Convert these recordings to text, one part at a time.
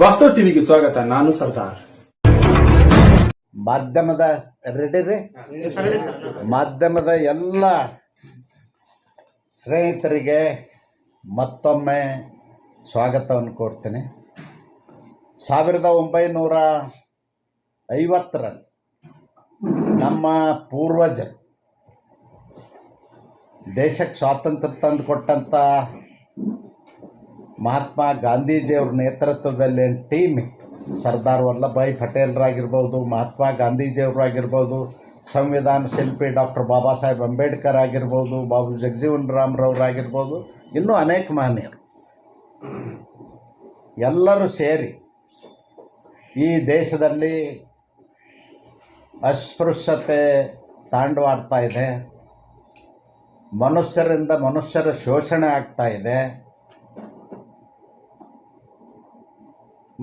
ವಾಸ್ತವ ಟಿವಿಗೆ ಸ್ವಾಗತ, ನಾನು ಸರ್ದಾರ್. ಮಾಧ್ಯಮದ ರೆಡಿ ರೀ? ಮಾಧ್ಯಮದ ಎಲ್ಲ ಸ್ನೇಹಿತರಿಗೆ ಮತ್ತೊಮ್ಮೆ ಸ್ವಾಗತವನ್ನು ಕೋರ್ತೀನಿ. ಸಾವಿರದ ಒಂಬೈನೂರ ಐವತ್ತರ ನಮ್ಮ ಪೂರ್ವಜರು ದೇಶಕ್ಕೆ ಸ್ವಾತಂತ್ರ್ಯ ತಂದು ಕೊಟ್ಟಂಥ ಮಹಾತ್ಮ ಗಾಂಧೀಜಿಯವ್ರ ನೇತೃತ್ವದಲ್ಲಿ ಟೀಮ್ ಇತ್ತು. ಸರ್ದಾರ್ ವಲ್ಲಭಾಯ್ ಪಟೇಲ್ರಾಗಿರ್ಬೋದು, ಮಹಾತ್ಮ ಗಾಂಧೀಜಿಯವರಾಗಿರ್ಬೋದು, ಸಂವಿಧಾನ ಶಿಲ್ಪಿ ಡಾಕ್ಟರ್ ಬಾಬಾ ಸಾಹೇಬ್ ಅಂಬೇಡ್ಕರ್ ಆಗಿರ್ಬೋದು, ಬಾಬು ಜಗಜೀವನ್ ರಾಮ್ರವರಾಗಿರ್ಬೋದು, ಇನ್ನೂ ಅನೇಕ ಮಹನೀಯರು. ಎಲ್ಲರೂ ಸೇರಿ ಈ ದೇಶದಲ್ಲಿ ಅಸ್ಪೃಶ್ಯತೆ ತಾಂಡವಾಡ್ತಾ ಇದೆ. ಮನುಷ್ಯರಿಂದ ಮನುಷ್ಯರ ಶೋಷಣೆ ಆಗ್ತಾ ಇದೆ.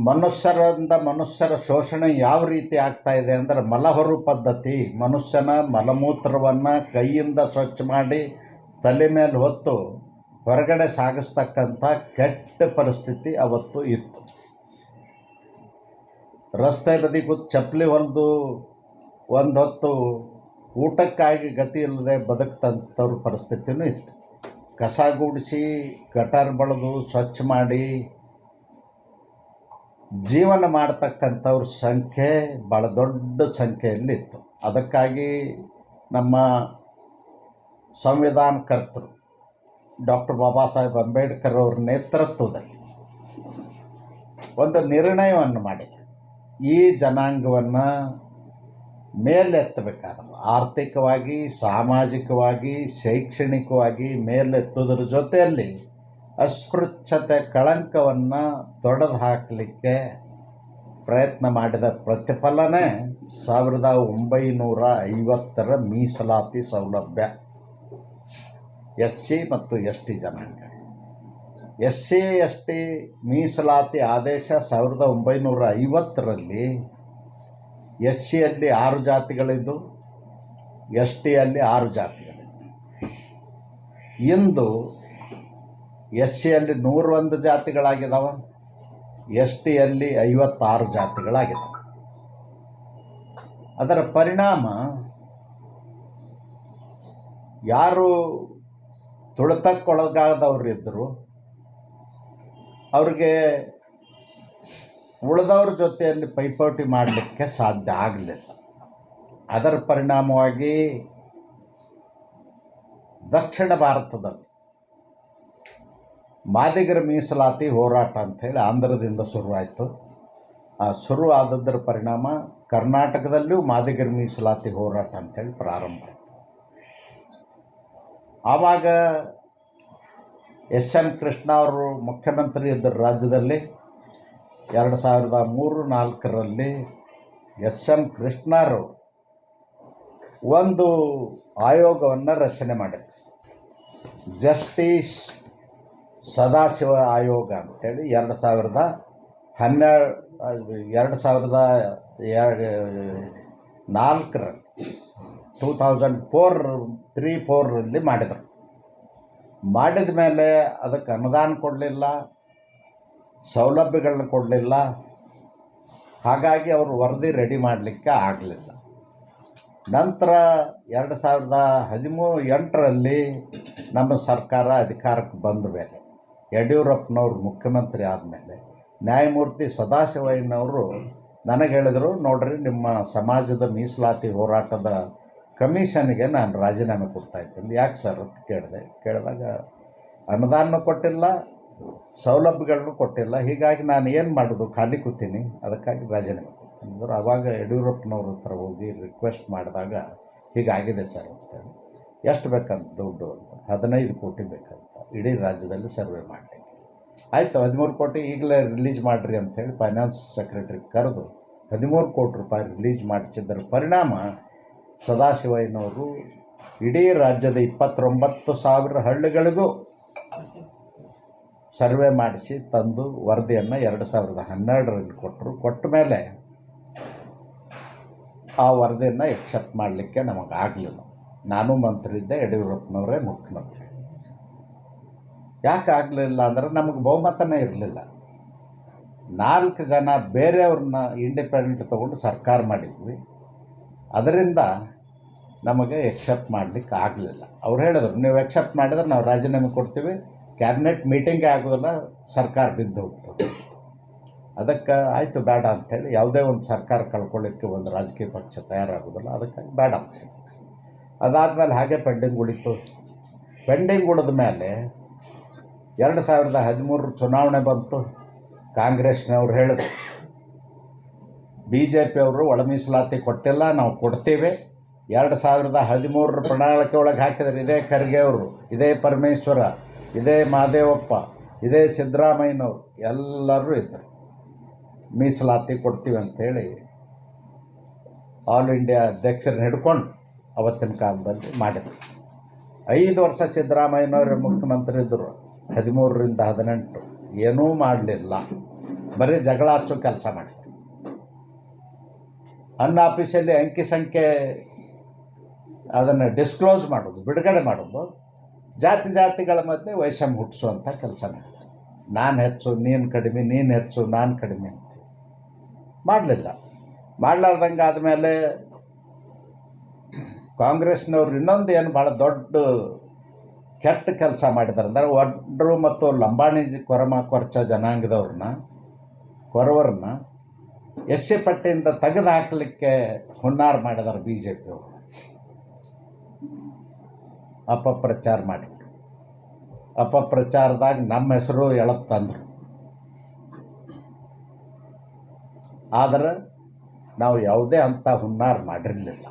ಮನುಷ್ಯರಿಂದ ಮನುಷ್ಯರ ಶೋಷಣೆ ಯಾವ ರೀತಿ ಆಗ್ತಾ ಇದೆ ಅಂದರೆ ಮಲಹೊರು ಪದ್ಧತಿ. ಮನುಷ್ಯನ ಮಲಮೂತ್ರವನ್ನು ಕೈಯಿಂದ ಸ್ವಚ್ಛ ಮಾಡಿ ತಲೆ ಮೇಲೆ ಹೊತ್ತು ಹೊರಗಡೆ ಸಾಗಿಸ್ತಕ್ಕಂಥ ಕೆಟ್ಟ ಪರಿಸ್ಥಿತಿ ಅವತ್ತು ಇತ್ತು. ರಸ್ತೆ ಬದಿ ಕೂತ್ ಚಪ್ಪಲಿ ಹೊಲಿದು ಒಂದು ಹೊತ್ತು ಊಟಕ್ಕಾಗಿ ಗತಿ ಇಲ್ಲದೆ ಬದುಕ್ತಂಥವ್ರ ಪರಿಸ್ಥಿತಿನೂ ಇತ್ತು. ಕಸ ಗುಡಿಸಿ, ಗಟಾರ್ ಬಳಿದು ಸ್ವಚ್ಛ ಮಾಡಿ ಜೀವನ ಮಾಡ್ತಕ್ಕಂಥವ್ರ ಸಂಖ್ಯೆ ಭಾಳ ದೊಡ್ಡ ಸಂಖ್ಯೆಯಲ್ಲಿತ್ತು. ಅದಕ್ಕಾಗಿ ನಮ್ಮ ಸಂವಿಧಾನಕರ್ತರು ಡಾಕ್ಟರ್ ಬಾಬಾ ಸಾಹೇಬ್ ಅಂಬೇಡ್ಕರ್ ಅವ್ರ ನೇತೃತ್ವದಲ್ಲಿ ಒಂದು ನಿರ್ಣಯವನ್ನು ಮಾಡಿ ಈ ಜನಾಂಗವನ್ನು ಮೇಲೆತ್ತಬೇಕಾದ್ರೆ ಆರ್ಥಿಕವಾಗಿ, ಸಾಮಾಜಿಕವಾಗಿ, ಶೈಕ್ಷಣಿಕವಾಗಿ ಮೇಲೆತ್ತೋದ್ರ ಜೊತೆಯಲ್ಲಿ ಅಸ್ಪೃಶ್ಯತೆ ಕಳಂಕವನ್ನು ತೊಡೆದು ಹಾಕಲಿಕ್ಕೆ ಪ್ರಯತ್ನ ಮಾಡಿದ ಪ್ರತಿಫಲನೇ ಸಾವಿರದ ಒಂಬೈನೂರ ಐವತ್ತರ ಮೀಸಲಾತಿ ಸೌಲಭ್ಯ. ಎಸ್ ಸಿ ಮತ್ತು ಎಸ್ ಟಿ ಜನಾಂಗ. ಎಸ್ ಸಿ ಎಸ್ ಟಿ ಮೀಸಲಾತಿ ಆದೇಶ ಸಾವಿರದ ಒಂಬೈನೂರ ಐವತ್ತರಲ್ಲಿ ಎಸ್ ಸಿಯಲ್ಲಿ ಆರು ಜಾತಿಗಳಿದ್ದು ಎಸ್ ಟಿಯಲ್ಲಿ ಆರು ಜಾತಿಗಳಿದ್ದು. ಇಂದು ಎಸ್ ಸಿಯಲ್ಲಿ ನೂರೊಂದು ಜಾತಿಗಳಾಗಿದ್ದಾವ ಎಸ್ ಟಿಯಲ್ಲಿ ಐವತ್ತಾರು ಜಾತಿಗಳಾಗಿದ್ದಾವೆ ಅದರ ಪರಿಣಾಮ ಯಾರು ತುಳಿತಕ್ಕೊಳಗಾದವರಿದ್ದರು ಅವ್ರಿಗೆ ಉಳಿದವ್ರ ಜೊತೆಯಲ್ಲಿ ಪೈಪೋಟಿ ಮಾಡಲಿಕ್ಕೆ ಸಾಧ್ಯ ಆಗಲಿಲ್ಲ. ಅದರ ಪರಿಣಾಮವಾಗಿ ದಕ್ಷಿಣ ಭಾರತದಲ್ಲಿ ಮಾದಿಗರ ಮೀಸಲಾತಿ ಹೋರಾಟ ಅಂಥೇಳಿ ಆಂಧ್ರದಿಂದ ಶುರುವಾಯಿತು. ಆ ಶುರು ಆದದ್ದರ ಪರಿಣಾಮ ಕರ್ನಾಟಕದಲ್ಲೂ ಮಾದಿಗರ ಮೀಸಲಾತಿ ಹೋರಾಟ ಅಂಥೇಳಿ ಪ್ರಾರಂಭ ಆಯಿತು. ಆವಾಗ ಎಸ್ ಎನ್ ಕೃಷ್ಣ ಅವರು ಮುಖ್ಯಮಂತ್ರಿ ಇದ್ದರು ರಾಜ್ಯದಲ್ಲಿ ಎರಡು ಸಾವಿರದ ಮೂರು ನಾಲ್ಕರಲ್ಲಿ ಎಸ್ ಎನ್ ಕೃಷ್ಣರು ಒಂದು ಆಯೋಗವನ್ನು ರಚನೆ ಮಾಡಿದರು. ಜಸ್ಟಿಸ್ ಸದಾಶಿವ ಆಯೋಗ ಅಂತೇಳಿ ಎರಡು ಸಾವಿರದ ಹನ್ನೆರಡು, ಎರಡು ಸಾವಿರದ ಎರಡು ನಾಲ್ಕರ ಟೂ ತೌಸಂಡ್ ಫೋರ್ ತ್ರೀ ಫೋರಲ್ಲಿ ಮಾಡಿದರು. ಮಾಡಿದ ಮೇಲೆ ಅದಕ್ಕೆ ಅನುದಾನ ಕೊಡಲಿಲ್ಲ, ಸೌಲಭ್ಯಗಳನ್ನ ಕೊಡಲಿಲ್ಲ, ಹಾಗಾಗಿ ಅವರು ವರದಿ ರೆಡಿ ಮಾಡಲಿಕ್ಕೆ ಆಗಲಿಲ್ಲ. ನಂತರ ಎರಡು ಸಾವಿರದ ಹದಿಮೂರು ಎಂಟರಲ್ಲಿ ನಮ್ಮ ಸರ್ಕಾರ ಅಧಿಕಾರಕ್ಕೆ ಬಂದ ಮೇಲೆ ಯಡಿಯೂರಪ್ಪನವ್ರು ಮುಖ್ಯಮಂತ್ರಿ ಆದಮೇಲೆ ನ್ಯಾಯಮೂರ್ತಿ ಸದಾಶಿವಯ್ಯನವರು ನನಗೆ ಹೇಳಿದರು, ನೋಡ್ರಿ, ನಿಮ್ಮ ಸಮಾಜದ ಮೀಸಲಾತಿ ಹೋರಾಟದ ಕಮಿಷನ್ಗೆ ನಾನು ರಾಜೀನಾಮೆ ಕೊಡ್ತಾ ಇದ್ದೀನಿ. ಯಾಕೆ ಸರ್ ಅಂತ ಕೇಳಿದೆ. ಕೇಳಿದಾಗ ಅನುದಾನ ಕೊಟ್ಟಿಲ್ಲ, ಸೌಲಭ್ಯಗಳನ್ನು ಕೊಟ್ಟಿಲ್ಲ, ಹೀಗಾಗಿ ನಾನು ಏನು ಮಾಡೋದು? ಖಾಲಿ ಕೂತೀನಿ, ಅದಕ್ಕಾಗಿ ರಾಜೀನಾಮೆ ಕೊಡ್ತೀನಿ. ಅಂದ್ರೆ. ಆವಾಗ ಯಡಿಯೂರಪ್ಪನವ್ರ ಹತ್ರ ಹೋಗಿ ರಿಕ್ವೆಸ್ಟ್ ಮಾಡಿದಾಗ, ಹೀಗಾಗಿದೆ ಸರ್, ಅಂತೇಳಿ. ಎಷ್ಟು ಬೇಕಂತ ದುಡ್ಡು? ಅಂತ. ಹದಿನೈದು ಕೋಟಿ ಬೇಕಂತ ಇಡೀ ರಾಜ್ಯದಲ್ಲಿ ಸರ್ವೆ ಮಾಡಲಿಕ್ಕೆ ಆಯಿತು, ಹದಿಮೂರು ಕೋಟಿ ಈಗಲೇ ರಿಲೀಸ್ ಮಾಡಿರಿ ಅಂಥೇಳಿ ಫೈನಾನ್ಸ್ ಸೆಕ್ರೆಟ್ರಿ ಕರೆದು ಹದಿಮೂರು ಕೋಟಿ ರೂಪಾಯಿ ರಿಲೀಸ್ ಮಾಡಿಸಿದ್ದರ. ಪರಿಣಾಮ ಸದಾಶಿವಯ್ಯನವರು ಇಡೀ ರಾಜ್ಯದ ಇಪ್ಪತ್ತೊಂಬತ್ತು ಸಾವಿರ ಹಳ್ಳಿಗಳಿಗೂ ಸರ್ವೆ ಮಾಡಿಸಿ ತಂದು ವರದಿಯನ್ನು ಎರಡು ಸಾವಿರದ ಹನ್ನೆರಡರಲ್ಲಿ ಕೊಟ್ಟರು. ಕೊಟ್ಟ ಮೇಲೆ ಆ ವರದಿಯನ್ನು ಎಕ್ಸೆಪ್ಟ್ ಮಾಡಲಿಕ್ಕೆ ನಮಗಾಗಲಿಲ್ಲ. ನಾನು ಮಂತ್ರಿ ಇದ್ದೆ ಯಡಿಯೂರಪ್ಪನವರೇ ಮುಖ್ಯಮಂತ್ರಿ. ಯಾಕೆ ಆಗಲಿಲ್ಲ ಅಂದ್ರೆ ನಮಗೆ ಬಹುಮತನೇ ಇರಲಿಲ್ಲ. ನಾಲ್ಕು ಜನ ಬೇರೆಯವ್ರನ್ನ ಇಂಡಿಪೆಂಡೆಂಟ್ ತೊಗೊಂಡು ಸರ್ಕಾರ ಮಾಡಿದ್ವಿ. ಅದರಿಂದ ನಮಗೆ ಎಕ್ಸೆಪ್ಟ್ ಮಾಡಲಿಕ್ಕೆ ಆಗಲಿಲ್ಲ. ಅವ್ರು ಹೇಳಿದ್ರು, ನೀವು ಎಕ್ಸೆಪ್ಟ್ ಮಾಡಿದ್ರೆ ನಾವು ರಾಜೀನಾಮೆ ಕೊಡ್ತೀವಿ. ಕ್ಯಾಬಿನೆಟ್ ಮೀಟಿಂಗೇ ಆಗೋದಿಲ್ಲ, ಸರ್ಕಾರ ಬಿದ್ದು ಹೋಗ್ತದೆ. ಅದಕ್ಕೆ ಆಯಿತು, ಬೇಡ ಅಂಥೇಳಿ ಯಾವುದೇ ಒಂದು ಸರ್ಕಾರ ಕಳ್ಕೊಳ್ಳಿಕ್ಕೆ ಒಂದು ರಾಜಕೀಯ ಪಕ್ಷ ತಯಾರಾಗೋದಿಲ್ಲ. ಅದಕ್ಕಾಗಿ ಬೇಡ ಅಂತೇಳಿ ಅದಾದಮೇಲೆ ಹಾಗೆ ಪೆಂಡಿಂಗ್ ಉಳಿತು. ಪೆಂಡಿಂಗ್ ಉಳಿದ ಮೇಲೆ ಎರಡು ಸಾವಿರದ ಹದಿಮೂರರ ಚುನಾವಣೆ ಬಂತು. ಕಾಂಗ್ರೆಸ್ನವ್ರು ಹೇಳಿದ್ರು ಬಿ ಜೆ ಪಿಯವರು ಒಳ ಮೀಸಲಾತಿ ಕೊಟ್ಟಿಲ್ಲ, ನಾವು ಕೊಡ್ತೀವಿ. ಎರಡು ಸಾವಿರದ ಹದಿಮೂರರ ಪ್ರಣಾಳಿಕೆ ಒಳಗೆ ಹಾಕಿದ್ರು ಇದೇ ಖರ್ಗೆ ಅವರು ಇದೇ ಪರಮೇಶ್ವರ, ಇದೇ ಮಹದೇವಪ್ಪ ಇದೇ ಸಿದ್ದರಾಮಯ್ಯನವರು, ಎಲ್ಲರೂ ಇದ್ದರು ಮೀಸಲಾತಿ ಕೊಡ್ತೀವಿ ಅಂಥೇಳಿ ಆಲ್ ಇಂಡಿಯಾ ಅಧ್ಯಕ್ಷರನ್ನ ಹಿಡ್ಕೊಂಡು ಅವತ್ತಿನ ಕಾಲದಲ್ಲಿ ಮಾಡಿದರು. ಐದು ವರ್ಷ ಸಿದ್ದರಾಮಯ್ಯನವರು ಮುಖ್ಯಮಂತ್ರಿ ಇದ್ದರು ಹದಿಮೂರರಿಂದ ಹದಿನೆಂಟು. ಏನೂ ಮಾಡಲಿಲ್ಲ. ಬರೀ ಜಗಳ ಹಚ್ಚೋ ಕೆಲಸ ಮಾಡಿದ್ರು ಅನ್ನ ಆಫೀಸಲ್ಲಿ ಅಂಕಿ ಸಂಖ್ಯೆ ಅದನ್ನು ಡಿಸ್ಕ್ಲೋಸ್ ಮಾಡೋದು, ಬಿಡುಗಡೆ ಮಾಡೋದು, ಜಾತಿ ಜಾತಿಗಳ ಮಧ್ಯೆ ವೈಷಮ್ಯ ಹುಟ್ಟಿಸುವಂಥ ಕೆಲಸ ಮಾಡಿದ್ರು ನಾನು ಹೆಚ್ಚು, ನೀನು ಕಡಿಮೆ, ನೀನು ಹೆಚ್ಚು, ನಾನು ಕಡಿಮೆ ಅಂತ. ಮಾಡಲಿಲ್ಲ. ಮಾಡಲಾರ್ದಂಗೆ ಆದಮೇಲೆ ಕಾಂಗ್ರೆಸ್ನವ್ರು ಇನ್ನೊಂದು ಏನು ಭಾಳ ದೊಡ್ಡ ಕೆಟ್ಟ ಕೆಲಸ ಮಾಡಿದ್ದಾರೆ. ಅಂದರೆ ಒಡ್ರು ಮತ್ತು ಲಂಬಾಣಿ ಕೊರಮ ಕೊರ್ಚ ಜನಾಂಗದವ್ರನ್ನ, ಕೊರವರನ್ನ ಎಸ್ ಸಿ ಪಟ್ಟಿಯಿಂದ ತೆಗೆದು ಹಾಕಲಿಕ್ಕೆ ಹುನ್ನಾರ ಮಾಡಿದ್ದಾರೆ ಬಿ ಜೆ ಪಿಯವರು ಅಪಪ್ರಚಾರ ಮಾಡಿದರು. ಅಪಪ್ರಚಾರದಾಗ ನಮ್ಮ ಹೆಸರು ಎಳತ್ ತಂದರು. ಆದರೆ ನಾವು ಯಾವುದೇ ಅಂಥ ಹುನ್ನಾರ ಮಾಡಿರಲಿಲ್ಲ.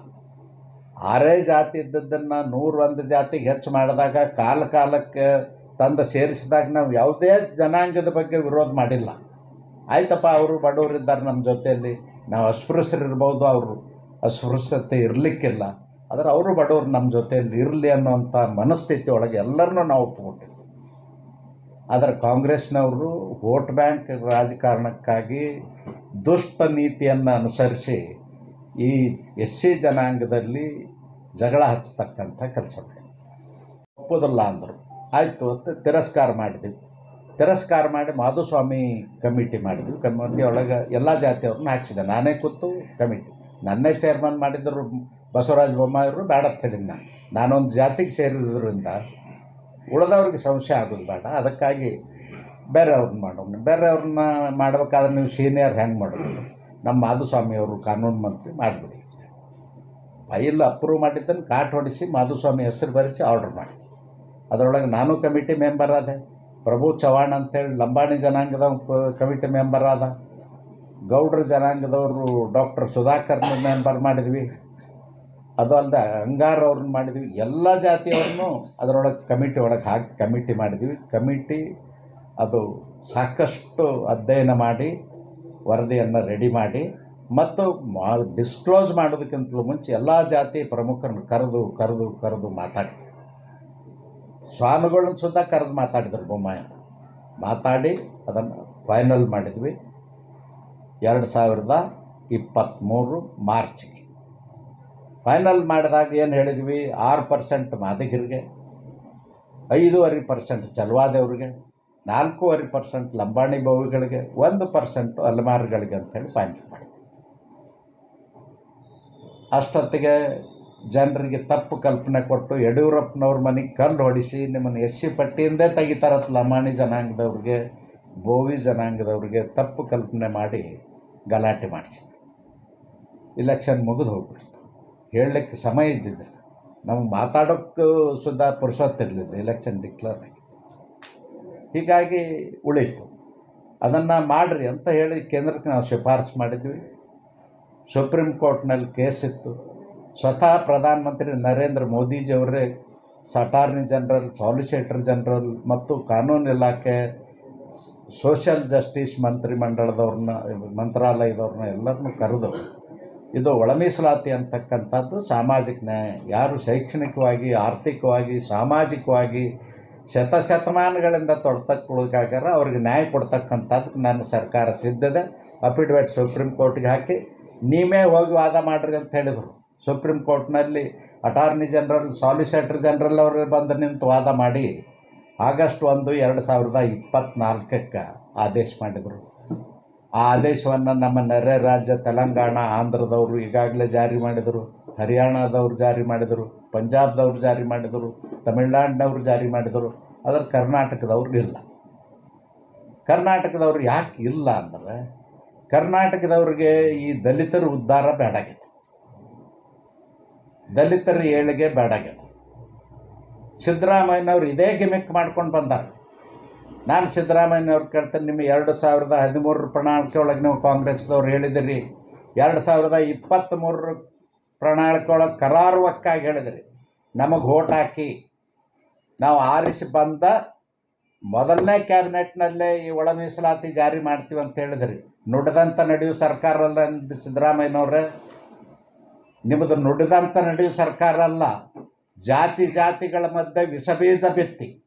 ಆರೇ ಜಾತಿ ಇದ್ದದ್ದನ್ನು ನೂರೊಂದು ಜಾತಿಗೆ ಹೆಚ್ಚು ಮಾಡಿದಾಗ ಕಾಲ ಕಾಲಕ್ಕೆ ತಂದು ಸೇರಿಸಿದಾಗ ನಾವು ಯಾವುದೇ ಜನಾಂಗದ ಬಗ್ಗೆ ವಿರೋಧ ಮಾಡಿಲ್ಲ. ಆಯ್ತಪ್ಪ, ಅವರು ಬಡವರಿದ್ದಾರೆ ನಮ್ಮ ಜೊತೆಯಲ್ಲಿ. ನಾವು ಅಸ್ಪೃಶ್ಯರು ಇರ್ಬೋದು, ಅವರು ಅಸ್ಪೃಶ್ಯತೆ ಇರಲಿಕ್ಕಿಲ್ಲ. ಆದರೆ ಅವರು ಬಡವರು ನಮ್ಮ ಜೊತೆಯಲ್ಲಿ ಇರಲಿ ಅನ್ನೋಂಥ ಮನಸ್ಥಿತಿ ಒಳಗೆ ಎಲ್ಲರನ್ನೂ ನಾವು ಒಪ್ಪಿಕೊಂಡಿದ್ವಿ. ಆದರೆ ಕಾಂಗ್ರೆಸ್ನವರು ವೋಟ್ ಬ್ಯಾಂಕ್ ರಾಜಕಾರಣಕ್ಕಾಗಿ ದುಷ್ಟ ನೀತಿಯನ್ನು ಅನುಸರಿಸಿ ಈ ಎಸ್ ಸಿ ಜನಾಂಗದಲ್ಲಿ ಜಗಳ ಹಚ್ಚತಕ್ಕಂಥ ಕೆಲಸ ಒಪ್ಪೋದಲ್ಲ ಅಂದರು. ಆಯಿತು ಅಂತ ತಿರಸ್ಕಾರ ಮಾಡಿದ್ವಿ. ತಿರಸ್ಕಾರ ಮಾಡಿ ಮಾಧುಸ್ವಾಮಿ ಕಮಿಟಿ ಮಾಡಿದ್ವಿ. ಕಮಿಟಿ ಒಳಗೆ ಎಲ್ಲ ಜಾತಿಯವ್ರನ್ನ ಹಾಕ್ಸಿದೆ. ನಾನೇ ಕೂತು ಕಮಿಟಿ. ನನ್ನೇ ಚೇರ್ಮನ್ ಮಾಡಿದ್ರು ಬಸವರಾಜ ಬೊಮ್ಮಾಯಿಯವರು ಬೇಡ ಅಂತ ನಾನು. ನಾನೊಂದು ಜಾತಿಗೆ ಸೇರಿದ್ರಿಂದ ಉಳಿದವ್ರಿಗೆ ಸಂಶಯ ಆಗೋದು ಬೇಡ. ಅದಕ್ಕಾಗಿ ಬೇರೆಯವ್ರನ್ನ ಮಾಡೋಣ. ಬೇರೆಯವ್ರನ್ನ ಮಾಡ್ಬೇಕಾದ್ರೆ ನೀವು ಸೀನಿಯರ್ ಹೆಂಗೆ ಮಾಡೋದು? ನಮ್ಮ ಮಾಧುಸ್ವಾಮಿ ಅವರು ಕಾನೂನು ಮಂತ್ರಿ ಮಾಡಿಬಿಡಿ. ಫೈಲ್ ಅಪ್ರೂವ್ ಮಾಡಿದ್ದನ್ನು ಕಾಟ್ ಹೊಡಿಸಿ ಮಾಧುಸ್ವಾಮಿ ಹೆಸರು ಬರೆಸಿ ಆರ್ಡರ್ ಮಾಡಿದೆ ಅದರೊಳಗೆ ನಾನು ಕಮಿಟಿ ಮೆಂಬರ್ ಆದೆ. ಪ್ರಭು ಚವಾಣ್ ಅಂತೇಳಿ ಲಂಬಾಣಿ ಜನಾಂಗದ ಕಮಿಟಿ ಮೆಂಬರ್ ಆದ. ಗೌಡ್ರ ಜನಾಂಗದವರು ಡಾಕ್ಟರ್ ಸುಧಾಕರ್ನ ಮೆಂಬರ್ ಮಾಡಿದ್ವಿ. ಅದು ಅಲ್ಲದೆ ಅಂಗಾರ್ ಅವ್ರನ್ನ ಮಾಡಿದ್ವಿ. ಎಲ್ಲ ಜಾತಿಯವ್ರನ್ನೂ ಅದರೊಳಗೆ ಕಮಿಟಿ ಒಳಗೆ ಹಾಕಿ ಕಮಿಟಿ ಮಾಡಿದ್ವಿ. ಕಮಿಟಿ ಅದು ಸಾಕಷ್ಟು ಅಧ್ಯಯನ ಮಾಡಿ ವರದಿಯನ್ನು ರೆಡಿ ಮಾಡಿ ಮತ್ತು ಡಿಸ್ಕ್ಲೋಸ್ ಮಾಡೋದಕ್ಕಿಂತಲೂ ಮುಂಚೆ ಎಲ್ಲ ಜಾತಿ ಪ್ರಮುಖರನ್ನು ಕರೆದು ಕರೆದು ಕರೆದು ಮಾತಾಡಿದ್ರು. ಸ್ವಾಮಿಗಳನ್ನ ಸುತ್ತ ಕರೆದು ಮಾತಾಡಿದ್ರು ಬೊಮ್ಮಾಯ. ಮಾತಾಡಿ ಅದನ್ನು ಫೈನಲ್ ಮಾಡಿದ್ವಿ. ಎರಡು ಸಾವಿರದ ಇಪ್ಪತ್ತ್ಮೂರು ಮಾರ್ಚ್ಗೆ. ಫೈನಲ್ ಮಾಡಿದಾಗ ಏನು ಹೇಳಿದ್ವಿ? ಆರು ಪರ್ಸೆಂಟ್ ಮಾದಗಿರಿಗೆ, ಐದೂವರೆ ಪರ್ಸೆಂಟ್ ಚಲವಾದವ್ರಿಗೆ ನಾಲ್ಕೂವರೆ ಪರ್ಸೆಂಟ್ ಲಂಬಾಣಿ ಬೋವಿಗಳಿಗೆ ಒಂದು ಪರ್ಸೆಂಟು ಅಲೆಮಾರಿಗಳಿಗೆ ಅಂತೇಳಿ ಪಾಯಿಂಟ್ ಮಾಡಿ ಅಷ್ಟೊತ್ತಿಗೆ ಜನರಿಗೆ ತಪ್ಪು ಕಲ್ಪನೆ ಕೊಟ್ಟು ಯಡಿಯೂರಪ್ಪನವ್ರ ಮನೆಗೆ ಕಲ್ಲು ಹೊಡಿಸಿ ನಿಮ್ಮನ್ನು ಎಸ್ ಸಿ ಪಟ್ಟಿಯಿಂದೇ ತೆಗಿತಾರತ್ ಲಂಬಾಣಿ ಜನಾಂಗದವ್ರಿಗೆ, ಬೋವಿ ಜನಾಂಗದವ್ರಿಗೆ ತಪ್ಪು ಕಲ್ಪನೆ ಮಾಡಿ ಗಲಾಟೆ ಮಾಡಿಸಿ. ಇಲೆಕ್ಷನ್ ಮುಗಿದು ಹೋಗ್ಬಿಡ್ತು. ಹೇಳಲಿಕ್ಕೆ ಸಮಯ ಇದ್ದಿದ್ದೆ ನಮ್ಗೆ ಮಾತಾಡೋಕ್ಕೂ ಸುದ್ದ ಪುರುಸೊತ್ತಿರಲಿಲ್ಲ ಇಲೆಕ್ಷನ್ ಡಿಕ್ಲೇರ್ ಆಗಿ. ಹೀಗಾಗಿ ಉಳಿತು ಅದನ್ನು ಮಾಡಿರಿ ಅಂತ ಹೇಳಿ ಕೇಂದ್ರಕ್ಕೆ ನಾವು ಶಿಫಾರಸು ಮಾಡಿದ್ವಿ. ಸುಪ್ರೀಂ ಕೋರ್ಟ್ನಲ್ಲಿ ಕೇಸ್ ಇತ್ತು. ಸ್ವತಃ ಪ್ರಧಾನಮಂತ್ರಿ ನರೇಂದ್ರ ಮೋದಿಜಿಯವರೇ ಸಟಾರ್ನಿ ಜನರಲ್, ಸಾಲಿಸಿಟರ್ ಜನರಲ್ ಮತ್ತು ಕಾನೂನು ಇಲಾಖೆ, ಸೋಷಿಯಲ್ ಜಸ್ಟಿಸ್ ಮಂತ್ರಿ ಮಂಡಳದವ್ರನ್ನ ಮಂತ್ರಾಲಯದವ್ರನ್ನ ಎಲ್ಲರನ್ನೂ ಕರೆದು ಇದು ಒಳಮೀಸಲಾತಿ ಅಂತಕ್ಕಂಥದ್ದು ಸಾಮಾಜಿಕ ನ್ಯಾಯ. ಯಾರು ಶೈಕ್ಷಣಿಕವಾಗಿ, ಆರ್ಥಿಕವಾಗಿ, ಸಾಮಾಜಿಕವಾಗಿ ಶತಶತಮಾನಗಳಿಂದ ತೊಡ್ತಕ್ಕೊಳಗಾಗ್ಯಾರ, ಅವ್ರಿಗೆ ನ್ಯಾಯ ಕೊಡ್ತಕ್ಕಂಥದ್ದು ನನ್ನ ಸರ್ಕಾರ ಸಿದ್ಧದೆ. ಅಫಿಡವಿಟ್ ಸುಪ್ರೀಂ ಕೋರ್ಟ್ಗೆ ಹಾಕಿ, ನೀವೇ ಹೋಗಿ ವಾದ ಮಾಡಿರಿ ಅಂತ ಹೇಳಿದರು. ಸುಪ್ರೀಂ ಕೋರ್ಟ್ನಲ್ಲಿ ಅಟಾರ್ನಿ ಜನರಲ್ ಸಾಲಿಸಿಟರ್ ಜನರಲ್ ಅವರು ಬಂದು ನಿಂತು ವಾದ ಮಾಡಿ, ಆಗಸ್ಟ್ ಒಂದು, ಎರಡು ಸಾವಿರದ ಇಪ್ಪತ್ತ್ನಾಲ್ಕಕ್ಕೆ ಆದೇಶ ಮಾಡಿದರು. ಆ ಆದೇಶವನ್ನು ನಮ್ಮ ನೆರೆ ರಾಜ್ಯ ತೆಲಂಗಾಣ, ಆಂಧ್ರದವರು ಈಗಾಗಲೇ ಜಾರಿ ಮಾಡಿದರು, ಹರಿಯಾಣದವರು ಜಾರಿ ಮಾಡಿದರು. ಪಂಜಾಬ್ದವ್ರು ಜಾರಿ ಮಾಡಿದರು, ತಮಿಳ್ನಾಡಿನವ್ರು ಜಾರಿ ಮಾಡಿದರು ಆದರೆ ಕರ್ನಾಟಕದವ್ರು ಇಲ್ಲ. ಕರ್ನಾಟಕದವ್ರು ಯಾಕೆ ಇಲ್ಲ ಅಂದರೆ, ಕರ್ನಾಟಕದವ್ರಿಗೆ ಈ ದಲಿತರ ಉದ್ಧಾರ ಬೇಡಾಗಿದೆ ದಲಿತರ ಏಳಿಗೆ ಬೇಡಾಗಿದೆ ಸಿದ್ದರಾಮಯ್ಯನವ್ರು ಇದೇ ಗಿಮಿಕ್ ಮಾಡ್ಕೊಂಡು ಬಂದಾರ. ನಾನು ಸಿದ್ದರಾಮಯ್ಯನವ್ರು ಕೇಳ್ತೇನೆ ನಿಮ್ಗೆ ಎರಡು ಸಾವಿರದ ಹದಿಮೂರರ ಪ್ರಣಾಳಿಕೆ ಒಳಗೆ ನೀವು ಕಾಂಗ್ರೆಸ್ದವ್ರು ಹೇಳಿದಿರಿ ಎರಡು ಸಾವಿರದ ಇಪ್ಪತ್ತ್ಮೂರರ ಪ್ರಣಾಳಿಕೆ ಒಳಗೆ ಕರಾರುವಕ್ಕಾಗಿ ಹೇಳಿದ್ರಿ. ನಮಗೆ ಓಟ್ ಹಾಕಿ. ನಾವು ಆರಿಸಿ ಬಂದ ಮೊದಲನೇ ಕ್ಯಾಬಿನೆಟ್ನಲ್ಲೇ ಈ ಒಳ ಮೀಸಲಾತಿ ಜಾರಿ ಮಾಡ್ತೀವಿ ಅಂತ ಹೇಳಿದ್ರಿ. ನುಡಿದಂಥ ನಡೆಯು ಸರ್ಕಾರ ಅಲ್ಲ ಸಿದ್ದರಾಮಯ್ಯನವ್ರೆ. ನಿಮ್ಮದು ನುಡಿದಂಥ ನಡೆಯು ಸರ್ಕಾರ ಅಲ್ಲ. ಜಾತಿ ಜಾತಿಗಳ ಮಧ್ಯೆ ವಿಷಬೀಜ ಬಿತ್ತಿ.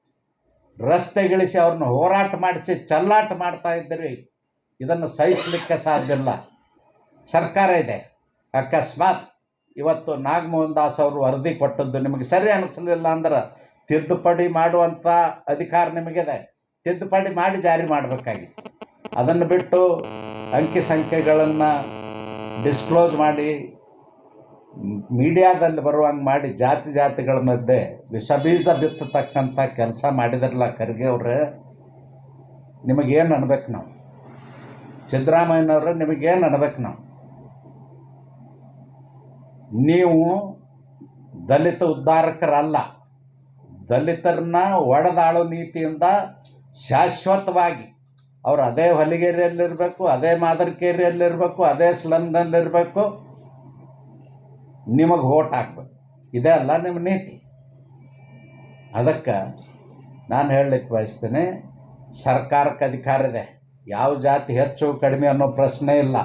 ರಸ್ತೆಗಿಳಿಸಿ ಅವ್ರನ್ನ ಹೋರಾಟ ಮಾಡಿಸಿ ಚಲ್ಲಾಟ ಮಾಡ್ತಾ ಇದ್ದೀರಿ. ಇದನ್ನು ಸಹಿಸಲಿಕ್ಕೆ ಸಾಧ್ಯ ಇಲ್ಲ. ಸರ್ಕಾರ ಇದೆ. ಅಕಸ್ಮಾತ್ ಇವತ್ತು ನಾಗಮೋಹನ್ ದಾಸ್ ಅವರು ವರದಿ ಕೊಟ್ಟದ್ದು ನಿಮಗೆ ಸರಿ ಅನಿಸಲಿಲ್ಲ ಅಂದ್ರೆ ತಿದ್ದುಪಡಿ ಮಾಡುವಂಥ ಅಧಿಕಾರ ನಿಮಗಿದೆ. ತಿದ್ದುಪಡಿ ಮಾಡಿ ಜಾರಿ ಮಾಡಬೇಕಾಗಿತ್ತು. ಅದನ್ನು ಬಿಟ್ಟು ಅಂಕಿ ಸಂಖ್ಯೆಗಳನ್ನು ಡಿಸ್ಕ್ಲೋಸ್ ಮಾಡಿ, ಮೀಡಿಯಾದಲ್ಲಿ ಬರುವಂಗೆ ಮಾಡಿ ಜಾತಿ ಜಾತಿಗಳ ಮಧ್ಯೆ ವಿಷಬೀಜ ಬಿತ್ತತಕ್ಕಂಥ ಕೆಲಸ ಮಾಡಿದ್ರಲ್ಲ ಖರ್ಗೆ ಅವ್ರೆ, ನಿಮಗೇನು ಅನ್ಬೇಕು ನಾವು? ಸಿದ್ದರಾಮಯ್ಯನವ್ರೆ ನಿಮಗೇನು ಅನ್ಬೇಕು ನಾವು? ನೀವು ದಲಿತ ಉದ್ಧಾರಕರಲ್ಲ. ದಲಿತರನ್ನ ಒಡೆದಾಳೋ ನೀತಿಯಿಂದ ಶಾಶ್ವತವಾಗಿ ಅವ್ರು ಅದೇ ಹೊಲಿಗೆರೆಯಲ್ಲಿರಬೇಕು, ಅದೇ ಮಾದರಿಕೇರಿಯಲ್ಲಿರಬೇಕು, ಅದೇ ಸ್ಲಮ್ನಲ್ಲಿರಬೇಕು ನಿಮಗೆ ಓಟ್ ಹಾಕ್ಬೇಕು. ಇದೇ ಅಲ್ಲ ನಿಮ್ಮ ನೀತಿ. ಅದಕ್ಕೆ ನಾನು ಹೇಳಲಿಕ್ಕೆ ಬಯಸ್ತೇನೆ, ಸರ್ಕಾರಕ್ಕೆ ಅಧಿಕಾರ ಇದೆ. ಯಾವ ಜಾತಿ ಹೆಚ್ಚು ಕಡಿಮೆ ಅನ್ನೋ ಪ್ರಶ್ನೆ ಇಲ್ಲ.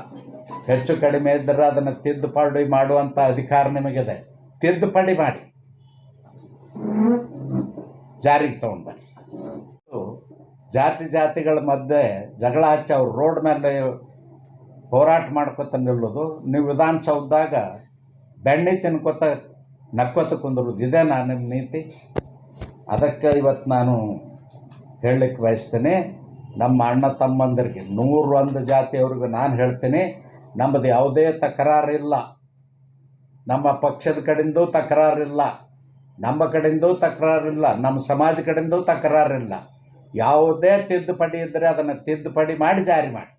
ಹೆಚ್ಚು ಕಡಿಮೆ ಇದ್ದರೆ ಅದನ್ನು ತಿದ್ದುಪಡಿ ಮಾಡುವಂಥ ಅಧಿಕಾರ ನಿಮಗಿದೆ. ತಿದ್ದುಪಡಿ ಮಾಡಿ. ಜಾರಿಗೆ ತಗೊಂಡ್ಬನ್ನಿ ಜಾತಿ ಜಾತಿಗಳ ಮಧ್ಯೆ ಜಗಳ ಹಚ್ಚಿ ಅವ್ರು ರೋಡ್ ಮೇಲೆ ಹೋರಾಟ ಮಾಡ್ಕೊತ ನಿಲ್ಲೋದು. ನೀವು ವಿಧಾನಸೌಧದಾಗ ಬೆಣ್ಣೆ ತಿನ್ಕೋತ ನಕ್ಕೊತ ಕುಂದಿರೋದು. ನಾನು ನಿಮ್ಮ ನೀತಿ. ಅದಕ್ಕೆ ಇವತ್ತು ನಾನು ಹೇಳಲಿಕ್ಕೆ ಬಯಸ್ತೇನೆ. ನಮ್ಮ ಅಣ್ಣ ತಮ್ಮಂದರಿಗೆ ನೂರೊಂದು ಜಾತಿಯವ್ರಿಗೆ ನಾನು ಹೇಳ್ತೀನಿ, ನಮ್ಮದು ಯಾವುದೇ ತಕರಾರಿಲ್ಲ. ನಮ್ಮ ಪಕ್ಷದ ಕಡೆಯಿಂದೂ ತಕರಾರಿಲ್ಲ, ನಮ್ಮ ಕಡೆಯಿಂದೂ ತಕರಾರಿಲ್ಲ, ನಮ್ಮ ಸಮಾಜ ಕಡೆಯಿಂದೂ ತಕರಾರಿಲ್ಲ. ಯಾವುದೇ ತಿದ್ದುಪಡಿ ಇದ್ದರೆ ಅದನ್ನು ತಿದ್ದುಪಡಿ ಮಾಡಿ ಜಾರಿ ಮಾಡಿ.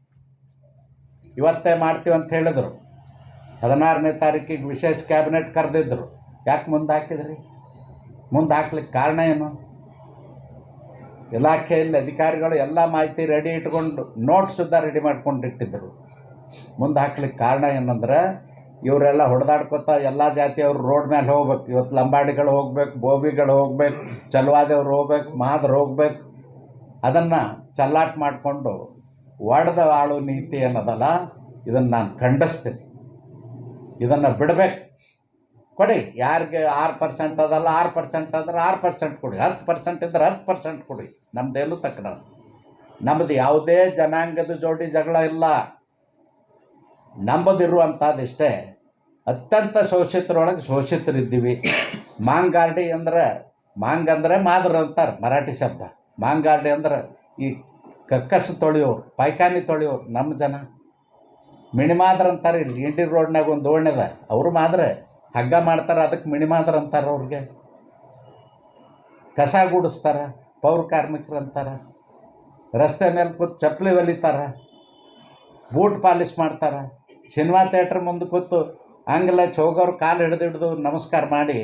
ಇವತ್ತೇ ಮಾಡ್ತೀವಿ ಅಂತ ಹೇಳಿದರು. ಹದಿನಾರನೇ ತಾರೀಕಿಗೆ ವಿಶೇಷ ಕ್ಯಾಬಿನೆಟ್ ಕರೆದಿದ್ದರು ಯಾಕೆ ಮುಂದೆ ಹಾಕಿದ್ರಿ ಮುಂದೆ ಹಾಕ್ಲಿಕ್ಕೆ ಕಾರಣ ಏನು? ಇಲಾಖೆಯಲ್ಲಿ ಅಧಿಕಾರಿಗಳು ಎಲ್ಲ ಮಾಹಿತಿ ರೆಡಿ ಇಟ್ಕೊಂಡು ನೋಟ್ ಸುದ್ದ ರೆಡಿ ಮಾಡ್ಕೊಂಡು ಇಟ್ಟಿದ್ದರು ಮುಂದೆ ಹಾಕ್ಲಿಕ್ಕೆ ಕಾರಣ ಏನಂದ್ರೆ, ಇವರೆಲ್ಲ ಹೊಡೆದಾಡ್ಕೊತ ಎಲ್ಲ ಜಾತಿಯವರು ರೋಡ್ ಮೇಲೆ ಹೋಗ್ಬೇಕು. ಇವತ್ತು ಲಂಬಾಡಿಗಳು ಹೋಗ್ಬೇಕು, ಬೋಬಿಗಳು ಹೋಗ್ಬೇಕು, ಚಲವಾದವ್ರು ಹೋಗ್ಬೇಕು, ಮಾದ್ರ ಹೋಗ್ಬೇಕು. ಅದನ್ನು ಚಲ್ಲಾಟ ಮಾಡಿಕೊಂಡು ಒಡೆದ ಆಳು ನೀತಿ ಏನದಲ್ಲ, ಇದನ್ನು ನಾನು ಖಂಡಿಸ್ತೀನಿ. ಇದನ್ನು ಬಿಡಬೇಕು. ಕೊಡಿ. ಯಾರಿಗೆ ಆರು ಪರ್ಸೆಂಟ್ ಅದಲ್ಲ, ಆರು ಪರ್ಸೆಂಟ್ ಅಂದ್ರೆ ಆರು ಪರ್ಸೆಂಟ್ ಕೊಡಿ. ಹತ್ತು ಪರ್ಸೆಂಟ್ ಇದ್ರೆ ಹತ್ತು ಪರ್ಸೆಂಟ್ ಕೊಡಿ. ನಮ್ಮದೇನು ತಕ್ಕನ ನಮ್ಮದು ಯಾವುದೇ ಜನಾಂಗದ ಜೋಡಿ ಜಗಳ ಇಲ್ಲ. ನಂಬದಿರುವಂಥದ್ದಿಷ್ಟೇ ಅತ್ಯಂತ ಶೋಷಿತರೊಳಗೆ ಶೋಷಿತರಿದ್ದೀವಿ. ಮಾಂಗಾರ್ಡಿ ಅಂದ್ರೆ, ಮಾಂಗ್ ಅಂದರೆ ಮಾದ್ರ ಅಂತಾರೆ, ಮರಾಠಿ ಶಬ್ದ. ಮಾಂಗಾರ್ಡಿ ಅಂದ್ರೆ ಈ ಕಕ್ಕಸ್ ತೊಳೆಯೋರು, ಪಾಯ್ಖಾನಿ ತೊಳೆಯೋರು, ನಮ್ಮ ಜನ. ಮಿಣಿ ಮಾದ್ರ ಅಂತಾರೆ, ಇಲ್ಲಿ ಇಂಡಿ ರೋಡ್ನಾಗ ಒಂದು ಓಣ್ಯದ ಅವರು ಮಾದ್ರೆ. ಹಗ್ಗ ಮಾಡ್ತಾರೆ ಅದಕ್ಕೆ ಮಿಣಿಮಾದ್ರ ಅಂತಾರೆ ಅವ್ರಿಗೆ. ಕಸ ಗುಡಿಸ್ತಾರೆ, ಪೌರ ಕಾರ್ಮಿಕರು ಅಂತಾರೆ. ರಸ್ತೆ ಮೇಲೆ ಕೂತು ಚಪ್ಪಲಿ ಹೊಲಿತಾರೆ, ಬೂಟ್ ಪಾಲಿಶ್ ಮಾಡ್ತಾರೆ. ಸಿನಿಮಾ ಥಿಯೇಟ್ರ್ ಮುಂದೆ ಕೂತು ಆಂಗ್ಲ ಚೌಗವ್ರು ಕಾಲು ಹಿಡಿದು ಹಿಡಿದು ನಮಸ್ಕಾರ ಮಾಡಿ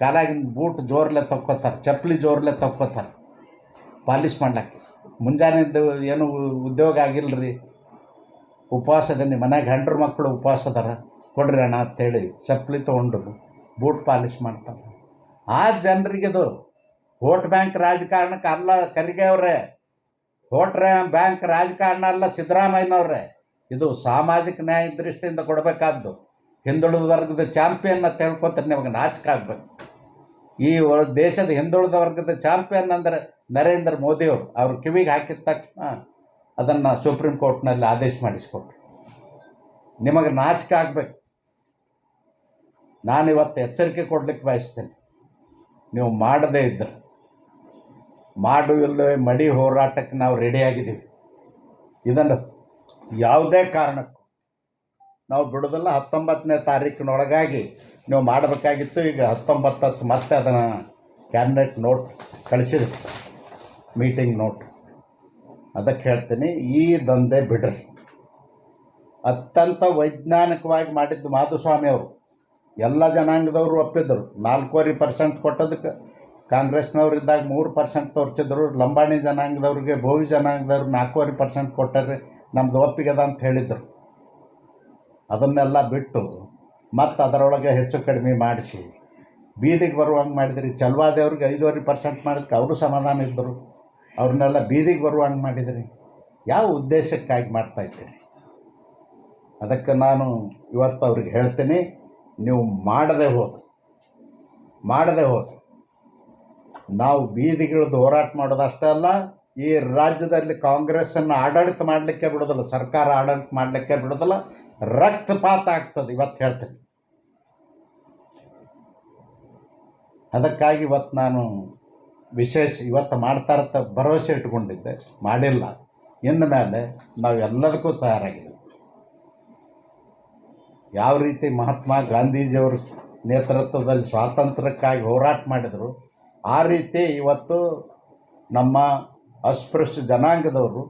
ಕಾಲಾಗಿನ ಬೂಟ್ ಜೋರ್ಲೆ ತಕ್ಕೋತಾರೆ, ಚಪ್ಪಲಿ ಜೋರ್ಲೆ ತಕ್ಕೋತಾರೆ. ಪಾಲಿಶ್ ಮಾಡ್ಲಕ್ಕೆ ಮುಂಜಾನೆ ಏನು ಉದ್ಯೋಗ ಆಗಿಲ್ಲ ರೀ ಮನೆಗೆ ಅದೀನಿ ಮನ್ಯಾಗ ಹೆಂಡ್ರ ಮಕ್ಕಳು ಉಪವಾಸ ಅದಾರ ಕೊಡ್ರಿ ಅಣ್ಣ ಅಂತೇಳಿ ಚಪ್ಪಲಿ ತೊಗೊಂಡು ಬೂಟ್ ಪಾಲಿಶ್ ಮಾಡ್ತಾರೆ. ಆ ಜನರಿಗಿದು ವೋಟ್ ಬ್ಯಾಂಕ್ ರಾಜಕಾರಣಕ್ಕೆ ಅಲ್ಲ, ಕರಿಗೆ ಅವ್ರೆ. ವೋಟ್ ಬ್ಯಾಂಕ್ ರಾಜಕಾರಣ ಅಲ್ಲ, ಸಿದ್ದರಾಮಯ್ಯನವ್ರೆ. ಇದು ಸಾಮಾಜಿಕ ನ್ಯಾಯ ದೃಷ್ಟಿಯಿಂದ ಕೊಡಬೇಕಾದ್ದು. ಹಿಂದುಳಿದ ವರ್ಗದ ಚಾಂಪಿಯನ್ ಅಂತ ಹೇಳ್ಕೊತಾರೆ ನಿಮಗೆ ನಾಚಕ ಆಗ್ಬೇಕು. ಈ ದೇಶದ ಹಿಂದುಳಿದ ವರ್ಗದ ಚಾಂಪಿಯನ್ ಅಂದರೆ ನರೇಂದ್ರ ಮೋದಿಯವರು ಅವ್ರ ಕಿವಿಗೆ ಹಾಕಿದ ತಕ್ಷಣ ಅದನ್ನು ಸುಪ್ರೀಂ ಕೋರ್ಟ್ನಲ್ಲಿ ಆದೇಶ ಮಾಡಿಸ್ಕೊಟ್ರು. ನಿಮಗೆ ನಾಚಿಕೆ ಆಗಬೇಕು. ನಾನು ಇವತ್ತು ಎಚ್ಚರಿಕೆ ಕೊಡ್ಲಿಕ್ಕೆ ಬಯಸ್ತೇನೆ. ನೀವು ಮಾಡದೇ ಇದ್ದರೆ ಮಾಡು ಇಲ್ಲವೇ ಮಡಿ ಹೋರಾಟಕ್ಕೆ ನಾವು ರೆಡಿಯಾಗಿದ್ದೀವಿ ಇದನ್ನು ಯಾವುದೇ ಕಾರಣಕ್ಕೂ ನಾವು ಬಿಡೋದಲ್ಲ ಹತ್ತೊಂಬತ್ತನೇ ತಾರೀಕಿನೊಳಗಾಗಿ ನೀವು ಮಾಡಬೇಕಾಗಿತ್ತು. ಈಗ ಹತ್ತೊಂಬತ್ತತ್ತು ಮತ್ತೆ ಅದನ್ನು ಕ್ಯಾಬಿನೆಟ್ ನೋಟ್ ಕಳಿಸಿದೆ. ಮೀಟಿಂಗ್ ನೋಟ್ ಅದಕ್ಕೆ ಹೇಳ್ತೀನಿ, ಈ ದಂಧೆ ಬಿಡ್ರಿ. ಅತ್ಯಂತ ವೈಜ್ಞಾನಿಕವಾಗಿ ಮಾಡಿದ್ದು ಮಾಧುಸ್ವಾಮಿ ಅವರು. ಎಲ್ಲ ಜನಾಂಗದವರು ಒಪ್ಪಿದ್ರು. ನಾಲ್ಕೂವರೆ ಪರ್ಸೆಂಟ್ ಕೊಟ್ಟದಕ್ಕೆ ಕಾಂಗ್ರೆಸ್ನವ್ರು ಇದ್ದಾಗ ಮೂರು ಪರ್ಸೆಂಟ್ ತೋರಿಸಿದ್ರು. ಲಂಬಾಣಿ ಜನಾಂಗದವ್ರಿಗೆ ಭೋವಿ ಜನಾಂಗದವ್ರು ನಾಲ್ಕೂವರೆ ಪರ್ಸೆಂಟ್ ಕೊಟ್ಟರೆ ನಮ್ದು ಒಪ್ಪಿಗೆದ ಅಂತ ಹೇಳಿದರು. ಅದನ್ನೆಲ್ಲ ಬಿಟ್ಟು ಮತ್ತು ಅದರೊಳಗೆ ಹೆಚ್ಚು ಕಡಿಮೆ ಮಾಡಿಸಿ. ಬೀದಿಗೆ ಬರುವಂಗೆ ಮಾಡಿದ್ರಿ. ಚಲ್ವಾದೇವ್ರಿಗೆ ಐದೂವರೆ ಪರ್ಸೆಂಟ್ ಮಾಡಿದ್ಕೆ ಅವರು ಸಮಾಧಾನ ಇದ್ದರು ಅವ್ರನ್ನೆಲ್ಲ ಬೀದಿಗೆ ಬರುವಂಗೆ ಮಾಡಿದ್ರಿ. ಯಾವ ಉದ್ದೇಶಕ್ಕಾಗಿ ಮಾಡ್ತಾಯಿದ್ದೀರಿ ಅದಕ್ಕೆ ನಾನು ಇವತ್ತು ಅವ್ರಿಗೆ ಹೇಳ್ತೀನಿ. ನೀವು ಮಾಡದೆ ಹೋದ್ರು. ಮಾಡದೆ ಹೋದ್ರು. ನಾವು ಬೀದಿಗಿಳಿದು ಹೋರಾಟ ಮಾಡೋದಷ್ಟೇ ಅಲ್ಲ, ಈ ರಾಜ್ಯದಲ್ಲಿ ಕಾಂಗ್ರೆಸ್ಸನ್ನು ಆಡಳಿತ ಮಾಡಲಿಕ್ಕೆ ಬಿಡೋದಿಲ್ಲ, ಸರ್ಕಾರ ಆಡಳಿತ ಮಾಡಲಿಕ್ಕೆ ಬಿಡೋದಿಲ್ಲ, ರಕ್ತಪಾತ ಆಗ್ತದೆ ಇವತ್ತು ಹೇಳ್ತೀನಿ. ಅದಕ್ಕಾಗಿ ಇವತ್ತು ನಾನು ವಿಶೇಷ ಇವತ್ತು ಮಾಡ್ತಾರಂತ ಭರವಸೆ ಇಟ್ಕೊಂಡಿದ್ದೆ ಮಾಡಿಲ್ಲ. ಇನ್ನು ಮೇಲೆ ನಾವು ಎಲ್ಲದಕ್ಕೂ ತಯಾರಾಗಿದ್ದೀವಿ. ಯಾವ ರೀತಿ ಮಹಾತ್ಮ ಗಾಂಧೀಜಿಯವರು ನೇತೃತ್ವದಲ್ಲಿ ಸ್ವಾತಂತ್ರ್ಯಕ್ಕಾಗಿ ಹೋರಾಟ ಮಾಡಿದರು, ಆ ರೀತಿ ಇವತ್ತು ನಮ್ಮ ಅಸ್ಪೃಶ್ಯ ಜನಾಂಗದವರು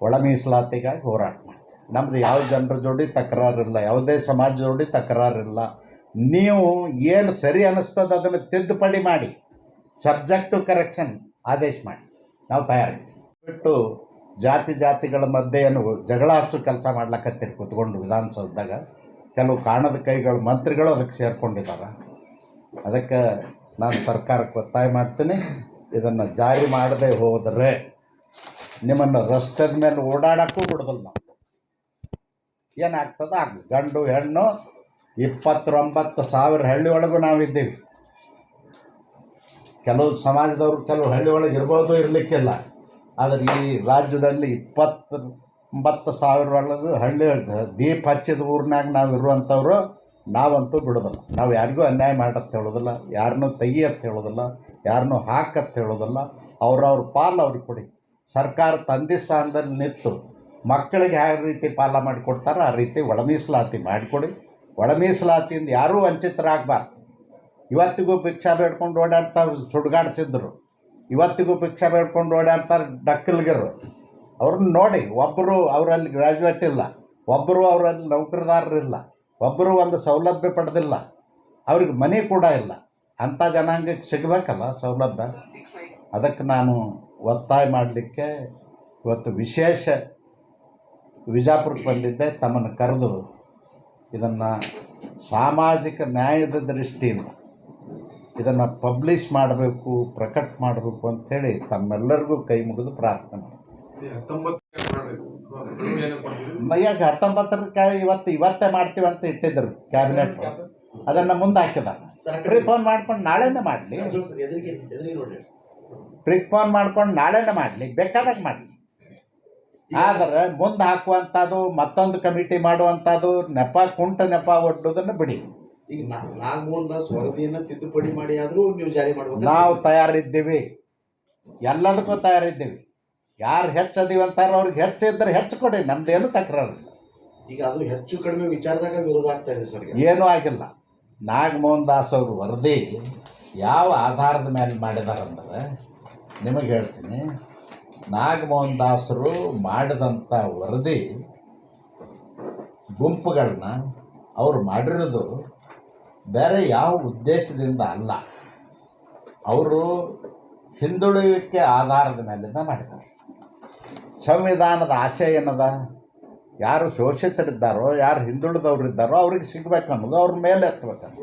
ಒಳ ಮೀಸಲಾತಿಗಾಗಿ ಹೋರಾಟ ಮಾಡ್ತಾರೆ. ನಮ್ಮದು ಯಾವ ಜನರ ಜೋಡಿ ತಕರಾರಿಲ್ಲ, ಯಾವುದೇ ಸಮಾಜ ಜೋಡಿ ತಕರಾರಿಲ್ಲ. ನೀವು ಏನು ಸರಿ ಅನ್ನಿಸ್ತದೆ ಅದನ್ನು ತಿದ್ದುಪಡಿ ಮಾಡಿ, ಸಬ್ಜೆಕ್ಟು ಕರೆಕ್ಷನ್ ಆದೇಶ ಮಾಡಿ, ನಾವು ತಯಾರಿದ್ದೀವಿ ಬಿಟ್ಟು ಜಾತಿ ಜಾತಿಗಳ ಮಧ್ಯೆ ಏನು ಜಗಳ ಹಚ್ಚು ಕೆಲಸ ಮಾಡ್ಲಕತ್ತೀರಿ ಕೂತ್ಕೊಂಡು ವಿಧಾನಸೌಧದಾಗ ಕೆಲವು ಕಾಣದ ಕೈಗಳು ಮಂತ್ರಿಗಳು ಅದಕ್ಕೆ ಸೇರ್ಕೊಂಡಿದ್ದಾರೆ ಅದಕ್ಕೆ ನಾನು ಸರ್ಕಾರಕ್ಕೆ ಒತ್ತಾಯ ಮಾಡ್ತೀನಿ. ಇದನ್ನು ಜಾರಿ ಮಾಡದೆ ಹೋದರೆ ನಿಮ್ಮನ್ನು ರಸ್ತೆದ ಮೇಲೆ ಓಡಾಡೋಕ್ಕೂ ಬಿಡೋದಿಲ್ಲ ನಾವು. ಏನಾಗ್ತದೆ? ಆಗಲಿ, ಗಂಡು, ಹೆಣ್ಣು, ಇಪ್ಪತ್ತೊಂಬತ್ತು ಸಾವಿರ ಹಳ್ಳಿ ಒಳಗೂ ನಾವಿದ್ದೀವಿ. ಕೆಲವು ಸಮಾಜದವರು ಕೆಲವು ಹಳ್ಳಿ ಒಳಗೆ ಇರ್ಬೋದು ಇರಲಿಕ್ಕಿಲ್ಲ. ಆದರೆ ಈ ರಾಜ್ಯದಲ್ಲಿ ಇಪ್ಪತ್ತು ಒಂಬತ್ತು ಸಾವಿರ ಒಳಗೆ ಹಳ್ಳಿ ದೀಪ ಹಚ್ಚಿದ ಊರಿನಾಗ ನಾವು ಇರುವಂಥವ್ರು ನಾವಂತೂ ಬಿಡೋದಿಲ್ಲ. ನಾವು ಯಾರಿಗೂ ಅನ್ಯಾಯ ಮಾಡತ್ತೆ ಹೇಳೋದಿಲ್ಲ, ಯಾರನ್ನೂ ತೆಗಿಯತ್ತೆ ಹೇಳೋದಿಲ್ಲ, ಯಾರನ್ನೂ ಹಾಕತ್ತೆ ಹೇಳೋದಿಲ್ಲ. ಅವ್ರವ್ರ ಪಾಲು ಅವ್ರಿಗೆ ಕೊಡಿ. ಸರ್ಕಾರ ತಂದೆ ಸ್ಥಾನದಲ್ಲಿ ನಿಂತು ಮಕ್ಕಳಿಗೆ ಯಾವ ರೀತಿ ಪಾಲ ಮಾಡಿಕೊಡ್ತಾರೋ ಆ ರೀತಿ ಒಳ ಮೀಸಲಾತಿ ಮಾಡಿಕೊಡಿ. ಒಳ ಮೀಸಲಾತಿಯಿಂದ ಯಾರೂ ವಂಚಿತರಾಗಬಾರ್ದು. ಇವತ್ತಿಗೂ ಭಿಕ್ಷಾ ಬೇಡ್ಕೊಂಡು ಓಡಾಡ್ತಾ ಸುಡ್ಗಾಡ್ಸಿದ್ರು. ಇವತ್ತಿಗೂ ಭಿಕ್ಷೆ ಬೇಡ್ಕೊಂಡು ಓಡಾಡ್ತಾರೆ ಡಕ್ಕಲ್ಗರು ಅವ್ರನ್ನ ನೋಡಿ ಒಬ್ಬರು ಅವರಲ್ಲಿ ಗ್ರ್ಯಾಜುಯೇಟ್ ಇಲ್ಲ ಒಬ್ಬರು ಅವರಲ್ಲಿ ನೌಕರದಾರರಿಲ್ಲ ಒಬ್ಬರು ಒಂದು ಸೌಲಭ್ಯ ಪಡೆದಿಲ್ಲ, ಅವ್ರಿಗೆ ಮನೆ ಕೂಡ ಇಲ್ಲ. ಅಂಥ ಜನಾಂಗಕ್ಕೆ ಸಿಗಬೇಕಲ್ಲ ಸೌಲಭ್ಯ? ಅದಕ್ಕೆ ನಾನು ಒತ್ತಾಯ ಮಾಡಲಿಕ್ಕೆ ಇವತ್ತು ವಿಶೇಷ ವಿಜಾಪುರಕ್ಕೆ ಬಂದಿದ್ದೆ, ತಮ್ಮನ್ನು ಕರೆದು ಇದನ್ನು ಸಾಮಾಜಿಕ ನ್ಯಾಯದ ದೃಷ್ಟಿಯಿಂದ. ಇದನ್ನು ಪಬ್ಲಿಷ್ ಮಾಡಬೇಕು ಪ್ರಕಟ ಮಾಡಬೇಕು ಅಂಥೇಳಿ ತಮ್ಮೆಲ್ಲರಿಗೂ ಕೈ ಮುಗಿದು ಪ್ರಾರ್ಥನೆ ಮೈಯಾಗ ಹತ್ತೊಂಬತ್ತರಕ್ಕೆ ಇವತ್ತು ಇವತ್ತೇ ಮಾಡ್ತೀವಿ ಅಂತ ಇಟ್ಟಿದ್ರು ಕ್ಯಾಬಿನೆಟ್ ಅದನ್ನು ಮುಂದೆ ಹಾಕಿದ. ಪ್ರಿಫೋನ್ ಮಾಡ್ಕೊಂಡು ನಾಳೆನೇ ಮಾಡಲಿ. ಪ್ರಿಫೋನ್ ಮಾಡ್ಕೊಂಡು ನಾಳೆನೇ ಮಾಡಲಿ. ಬೇಕಾದಾಗ ಮಾಡಲಿ. ಆದರೆ ಮುಂದೆ ಹಾಕುವಂಥದ್ದು ಮತ್ತೊಂದು ಕಮಿಟಿ ಮಾಡುವಂಥದ್ದು ನೆಪ ಕುಂಟ ನೆಪ ಒಡ್ಡೋದನ್ನು ಬಿಡಿ. ಈಗ ನಾಗಮೋಹನ್ ವರದಿಯನ್ನ ತಿದ್ದುಪಡಿ ಮಾಡಿ ಆದ್ರೂ ನೀವು ಜಾರಿ ಮಾಡಬೇಕು ನಾವು ತಯಾರಿದ್ದೀವಿ. ಎಲ್ಲದಕ್ಕೂ ತಯಾರಿದ್ದೀವಿ. ಯಾರು ಹೆಚ್ಚದೀವಿ ಅಂತಾರೋ ಅವ್ರಿಗೆ ಹೆಚ್ಚಿದ್ರೆ ಹೆಚ್ಚು ಕೊಡಿ. ನಮ್ದೇನು ತಕರಾರು ಈಗ ಅದು ಹೆಚ್ಚು ಕಡಿಮೆ ವಿಚಾರದಾಗ ವಿರೋಧ ಆಗ್ತಾ ಇದೆ ಸರ್. ಏನೂ ಆಗಿಲ್ಲ. ನಾಗಮೋಹನ್ ದಾಸ್ ಅವರು ವರದಿ ಯಾವ ಆಧಾರದ ಮೇಲೆ ಮಾಡಿದಾರಂದ್ರೆ ನಿಮಗೆ ಹೇಳ್ತೀನಿ. ನಾಗಮೋಹನ್ ದಾಸರು ಮಾಡಿದಂಥ ವರದಿ ಗುಂಪುಗಳನ್ನ ಅವ್ರು ಮಾಡಿರೋದು ಬೇರೆ ಯಾವ ಉದ್ದೇಶದಿಂದ ಅಲ್ಲ. ಅವರು ಹಿಂದುಳಿಯುವಿಕೆ ಆಧಾರದ ಮೇಲಿಂದ ಮಾಡಿದ್ದಾರೆ. ಸಂವಿಧಾನದ ಆಶಯ ಏನದ? ಯಾರು ಶೋಷಿತರಿದ್ದಾರೋ, ಯಾರು ಹಿಂದುಳಿದವರಿದ್ದಾರೋ ಅವ್ರಿಗೆ ಸಿಗ್ಬೇಕು ಅನ್ನೋದು ಅವ್ರ ಮೇಲೆ ಎತ್ತಬೇಕಂತ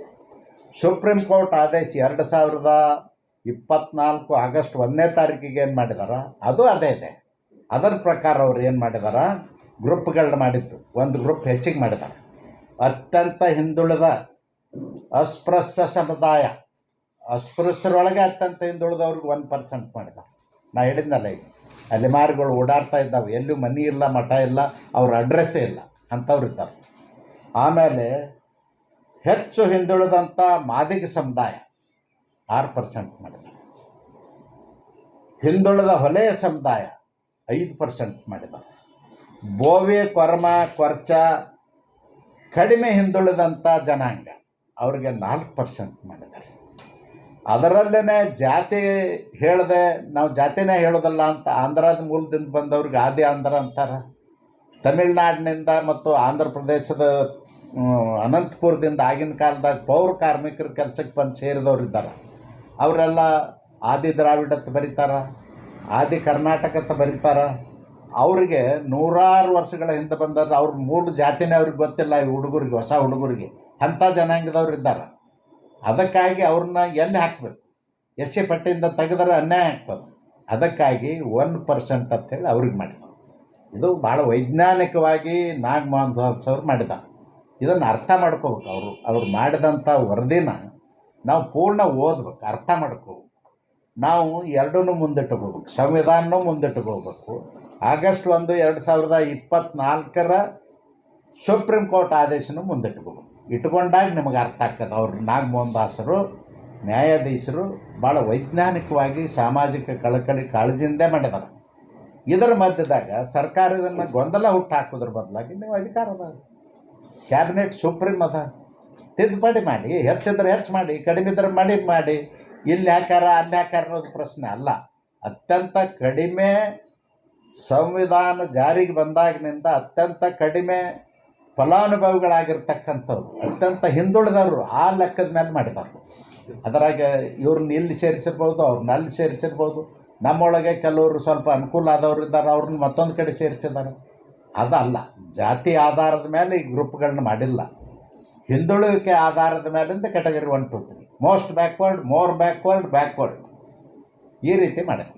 ಸುಪ್ರೀಂ ಕೋರ್ಟ್ ಆದೇಶ ಎರಡು ಸಾವಿರದ ಇಪ್ಪತ್ನಾಲ್ಕು ಆಗಸ್ಟ್ ಒಂದನೇ ತಾರೀಕಿಗೆ ಏನು ಮಾಡಿದಾರ? ಅದು ಅದೇ ಇದೆ. ಅದರ ಪ್ರಕಾರ ಅವ್ರು ಏನು ಮಾಡಿದಾರ? ಗ್ರೂಪ್ಗಳನ್ನ ಮಾಡಿತ್ತು. ಒಂದು ಗ್ರೂಪ್ ಹೆಚ್ಚಿಗೆ ಮಾಡಿದ್ದಾರೆ ಅತ್ಯಂತ ಹಿಂದುಳಿದ ಅಸ್ಪೃಶ್ಯ ಸಮುದಾಯ ಅಸ್ಪೃಶ್ಯರೊಳಗೆ ಅತ್ಯಂತ ಹಿಂದುಳಿದವ್ರಿಗೆ ಒನ್ ಪರ್ಸೆಂಟ್ ಮಾಡಿದ ನಾ ಹೇಳಿದ್ನಲ್ಲ ಈಗ ಅಲೆಮಾರಿಗಳು ಓಡಾಡ್ತಾ ಇದ್ದಾವೆ. ಎಲ್ಲೂ ಮನಿ ಇಲ್ಲ, ಮಠ ಇಲ್ಲ, ಅವ್ರ ಅಡ್ರೆಸ್ಸೇ ಇಲ್ಲ. ಅಂಥವ್ರು ಇದ್ದಾರೆ. ಆಮೇಲೆ ಹೆಚ್ಚು ಹಿಂದುಳಿದಂಥ ಮಾದಿಗ ಸಮುದಾಯ ಆರು ಪರ್ಸೆಂಟ್ ಮಾಡಿದ ಹಿಂದುಳಿದ ಹೊಲೆಯ ಸಮುದಾಯ ಐದು ಪರ್ಸೆಂಟ್ ಮಾಡಿದ ಬೋವಿ, ಕೊರ್ಮ, ಕೊರ್ಚ ಕಡಿಮೆ ಹಿಂದುಳಿದಂಥ ಜನಾಂಗ. ಅವ್ರಿಗೆ ನಾಲ್ಕು ಪರ್ಸೆಂಟ್ ಮಾಡಿದ್ದಾರೆ. ಅದರಲ್ಲೇ ಜಾತಿ ಹೇಳ್ದೆ, ನಾವು ಜಾತಿನೇ ಹೇಳೋದಲ್ಲ ಅಂತ ಆಂಧ್ರದ ಮೂಲದಿಂದ ಬಂದವ್ರಿಗೆ ಆದಿ ಆಂಧ್ರ ಅಂತಾರೆ. ತಮಿಳ್ನಾಡಿನಿಂದ ಮತ್ತು ಆಂಧ್ರ ಪ್ರದೇಶದ ಅನಂತಪುರದಿಂದ ಆಗಿನ ಕಾಲದಾಗ ಪೌರ ಕಾರ್ಮಿಕರ ಕೆಲಸಕ್ಕೆ ಬಂದು ಸೇರಿದವ್ರು ಇದ್ದಾರೆ. ಅವರೆಲ್ಲ ಆದಿ ದ್ರಾವಿಡ ಅಂತ ಬರೀತಾರೆ, ಆದಿ ಕರ್ನಾಟಕ ಅಂತ ಬರೀತಾರೆ. ಅವರಿಗೆ ನೂರಾರು ವರ್ಷಗಳ ಹಿಂದೆ ಬಂದರೆ ಅವ್ರ ಮೂಲ ಜಾತಿನೇ ಅವ್ರಿಗೆ ಗೊತ್ತಿಲ್ಲ ಈ ಹುಡುಗರಿಗೆ, ಹೊಸ ಹುಡುಗರಿಗೆ. ಅಂಥ ಜನಾಂಗದವ್ರು ಇದ್ದಾರೆ. ಅದಕ್ಕಾಗಿ ಅವ್ರನ್ನ ಎಲ್ಲಿ ಹಾಕಬೇಕು? ಎಸ್ ಸಿ ಪಟ್ಟಿಯಿಂದ ತೆಗೆದ್ರೆ ಅನ್ಯಾಯ ಆಗ್ತದೆ. ಅದಕ್ಕಾಗಿ ಒನ್ ಪರ್ಸೆಂಟ್ ಅಂತೇಳಿ ಅವ್ರಿಗೆ ಮಾಡಿದ್ರು. ಇದು ಭಾಳ ವೈಜ್ಞಾನಿಕವಾಗಿ ನಾಗಮೋಹನ್ ದಾಸ್ ಅವ್ರು ಮಾಡಿದ್ದಾರೆ. ಇದನ್ನು ಅರ್ಥ ಮಾಡ್ಕೋಬೇಕು ಅವರು. ಅವ್ರು ಮಾಡಿದಂಥ ವರದಿನ ನಾವು ಪೂರ್ಣ ಓದ್ಬೇಕು, ಅರ್ಥ ಮಾಡ್ಕೋಬೇಕು. ನಾವು ಎರಡನ್ನೂ ಮುಂದಿಟ್ಟುಕೋಬೇಕು ಸಂವಿಧಾನನೂ ಮುಂದಿಟ್ಟುಕೋಬೇಕು ಆಗಸ್ಟ್ ಒಂದು, ಎರಡು ಸಾವಿರದ ಇಪ್ಪತ್ತ್ನಾಲ್ಕರ ಸುಪ್ರೀಂ ಕೋರ್ಟ್ ಆದೇಶನೂ ಮುಂದಿಟ್ಕೋಬೇಕು. ಇಟ್ಕೊಂಡಾಗ ನಿಮಗೆ ಅರ್ಥ ಆಗ್ತದೆ. ಅವ್ರು ನಾಗಮೋಹನ್ ದಾಸರು ನ್ಯಾಯಾಧೀಶರು ಭಾಳ ವೈಜ್ಞಾನಿಕವಾಗಿ ಸಾಮಾಜಿಕ ಕಳಕಳಿ ಕಾಳಜಿಯಿಂದೇ ಮಾಡಿದಾರೆ ಇದರ ಮಧ್ಯದಾಗ ಸರ್ಕಾರ ಇದನ್ನು ಗೊಂದಲ ಹುಟ್ಟು ಹಾಕೋದ್ರ ಬದಲಾಗಿ ನೀವು ಅಧಿಕಾರ ಅದ ಕ್ಯಾಬಿನೆಟ್ ಸುಪ್ರೀಂ ಅದ. ತಿದ್ದುಪಡಿ ಮಾಡಿ, ಹೆಚ್ಚಿದ್ರೆ ಹೆಚ್ಚು ಮಾಡಿ ಕಡಿಮೆ ಇದ್ರೆ ಮಾಡಿ ಮಾಡಿ, ಇಲ್ಲಿ ಯಾಕಾರ, ಅಲ್ಲಿ ಯಾಕಾರ ಅನ್ನೋದು ಪ್ರಶ್ನೆ ಅಲ್ಲ. ಅತ್ಯಂತ ಕಡಿಮೆ ಸಂವಿಧಾನ ಜಾರಿಗೆ ಬಂದಾಗಿನಿಂದ ಅತ್ಯಂತ ಕಡಿಮೆ ಫಲಾನುಭವಿಗಳಾಗಿರ್ತಕ್ಕಂಥವ್ರು, ಅತ್ಯಂತ ಹಿಂದುಳಿದವರು ಆ ಲೆಕ್ಕದ ಮೇಲೆ ಮಾಡಿದವರು. ಅದರಾಗ ಇವ್ರನ್ನ ಇಲ್ಲಿ ಸೇರಿಸಿರ್ಬೋದು ಅವ್ರನ್ನ ಅಲ್ಲಿ ಸೇರಿಸಿರ್ಬೋದು. ನಮ್ಮೊಳಗೆ ಕೆಲವರು ಸ್ವಲ್ಪ ಅನುಕೂಲ ಆದವ್ರು ಇದ್ದಾರೆ ಅವ್ರನ್ನ ಮತ್ತೊಂದು ಕಡೆ ಸೇರಿಸಿದ್ದಾರೆ. ಅದಲ್ಲ, ಜಾತಿ ಆಧಾರದ ಮೇಲೆ ಈ ಗ್ರೂಪ್ಗಳನ್ನ ಮಾಡಿಲ್ಲ. ಹಿಂದುಳಿಕೆ ಆಧಾರದ ಮೇಲಿಂದ category one, two, three. Most backward, more backward backward. ಈ ರೀತಿ ಮಾಡಿದೆ